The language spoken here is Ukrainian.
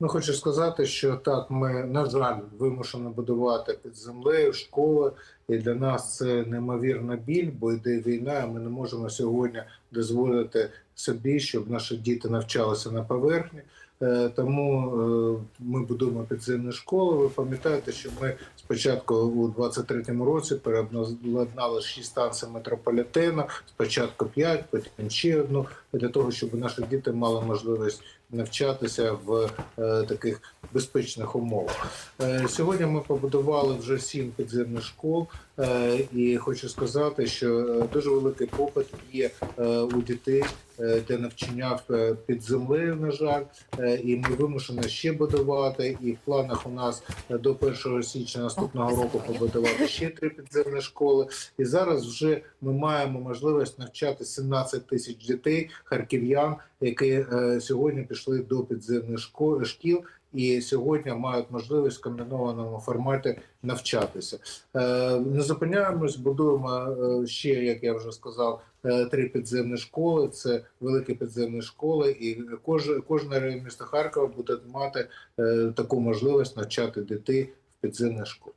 Ну, хочу сказати, що так, ми, на жаль, вимушені будувати під землею школи, і для нас це неймовірна біль, бо йде війна, і ми не можемо сьогодні дозволити собі, щоб наші діти навчалися на поверхні. Е, Тому е, ми будуємо підземні школи. Ви пам'ятаєте, що ми спочатку у 23-му році переобладнали 6 станцій метрополітену, спочатку 5, потім ще одну, для того, щоб наші діти мали можливість навчатися в е, таких безпечних умовах. Сьогодні ми побудували вже сім підземних школ, і хочу сказати, що дуже великий попит є у дітей е, для навчання е, під землею, на жаль, Е, і ми вимушені ще будувати. І в планах у нас до 1 січня наступного року побудувати ще три підземні школи. І зараз вже ми маємо можливість навчати 17 тисяч дітей, харків'ян, які сьогодні пішли до підземних шкіл. І сьогодні мають можливість в комбінованому форматі навчатися. Е, Не зупиняємось, будуємо е, ще, як я вже сказав, е, три підземні школи. Це великі підземні школи, і кожен кожна район міста Харкова буде мати таку можливість навчати дітей в підземних школах.